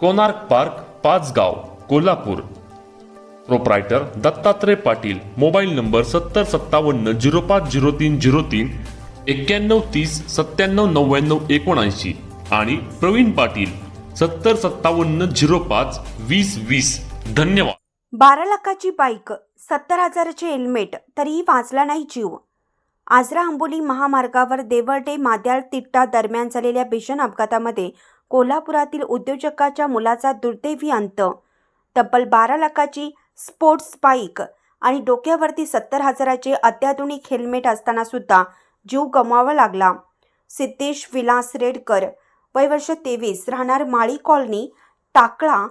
Konark park Pachgaon Kolhapur. Proprietor Dattatray Patil mobile number सत्तर सत्तावन्न zero पाच zero तीन झिरो तीन एक्क्याण्णव तीस सत्त्याण्णव नव्याण्णव एकोणऐंशी आणि प्रवीण पाटील सत्तर सत्तावन्न झिरो पाच वीस वीस. धन्यवाद. बारा लाखाची बाईक सत्तर हजाराचे हेल्मेट तरीही वाचला नाही जीव. आजरा आंबोली महामार्गावर देवर्डे माद्याळ तिट्टा दरम्यान झालेल्या भीषण अपघातामध्ये कोल्हापुरातील उद्योजकाच्या मुलाचा दुर्दैवी अंत. तब्बल बारा लाखाची स्पोर्ट्स बाईक आणि डोक्यावरती सत्तर हजाराचे अत्याधुनिक हेल्मेट असताना सुद्धा जीव गमवावा लागला. सिद्धेश विलास रेडकर वय वर्ष तेवीस राहणार माळी कॉलनी टाकळा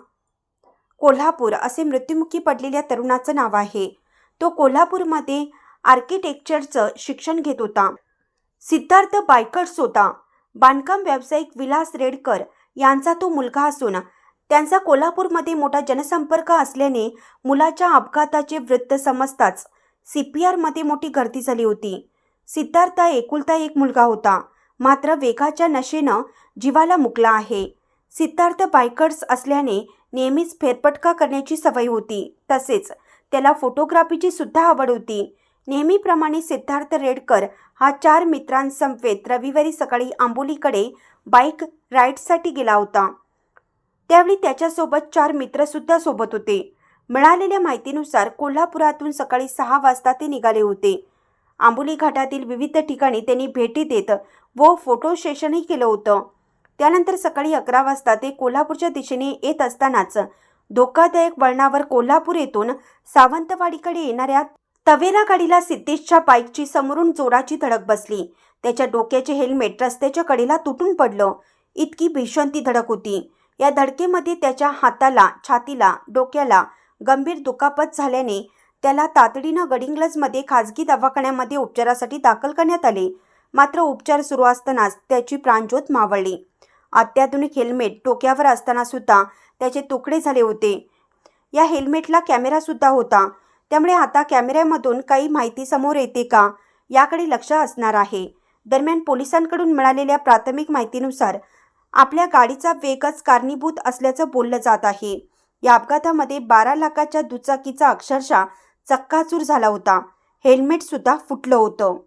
कोल्हापूर असे मृत्युमुखी पडलेल्या तरुणाचं नाव आहे. तो कोल्हापूरमध्ये आर्किटेक्चरचं शिक्षण घेत होता. सिद्धार्थ बायकर्स होता. बांधकाम व्यावसायिक विलास रेडकर यांचा तो मुलगा असून त्यांचा कोल्हापूरमध्ये मोठा जनसंपर्क असल्याने मुलाच्या अपघाताचे वृत्त समजताच सी पी आरमध्ये मोठी गर्दी झाली होती. सिद्धार्थ एकुलता एक मुलगा होता. मात्र वेगाच्या नशेनं जीवाला मुकला आहे. सिद्धार्थ बायकर्स असल्याने नेहमीच फेरफटका करण्याची सवय होती. तसेच त्याला फोटोग्राफीची सुद्धा आवड होती. नेहमीप्रमाणे सिद्धार्थ रेडकर हा चार मित्रांसमवेत रविवारी सकाळी आंबोलीकडे बाईक राईडसाठी गेला होता. त्यावेळी त्याच्यासोबत चार मित्रसुद्धा सोबत होते. मिळालेल्या माहितीनुसार कोल्हापुरातून सकाळी सहा वाजता ते निघाले होते. आंबोली घाटातील विविध ठिकाणी त्यांनी भेटी देत व फोटो सेशनही केलं होतं. त्यानंतर सकाळी अकरा वाजता ते कोल्हापूरच्या दिशेने येत असतानाच धोकादायक वळणावर कोल्हापूर येथून सावंतवाडीकडे येणाऱ्या तवेरा गाडीला सिद्धेशच्या बाईकची समोरून जोराची धडक बसली. त्याच्या डोक्याचे हेल्मेट रस्त्याच्या कडेला तुटून पडलं. इतकी भीषण ती धडक होती. या धडकेमध्ये त्याच्या हाताला छातीला डोक्याला गंभीर दुखापत झाल्याने त्याला तातडीनं गडिंग्लजमध्ये खाजगी दवाखान्यामध्ये उपचारासाठी दाखल करण्यात आले. मात्र उपचार सुरू असतानाच त्याची प्राणज्योत मावळली. अत्याधुनिक हेल्मेट डोक्यावर असताना सुद्धा त्याचे तुकडे झाले होते. या हेल्मेटला कॅमेरासुद्धा होता. त्यामुळे आता कॅमेऱ्यामधून काही माहिती समोर येते का याकडे लक्ष असणार आहे. दरम्यान पोलिसांकडून मिळालेल्या प्राथमिक माहितीनुसार आपल्या गाडीचा वेगच कारणीभूत असल्याचं बोललं जात आहे. या अपघातामध्ये बारा लाखाच्या दुचाकीचा अक्षरशः चक्काचूर झाला होता. हेल्मेट सुद्धा फुटलं होतं.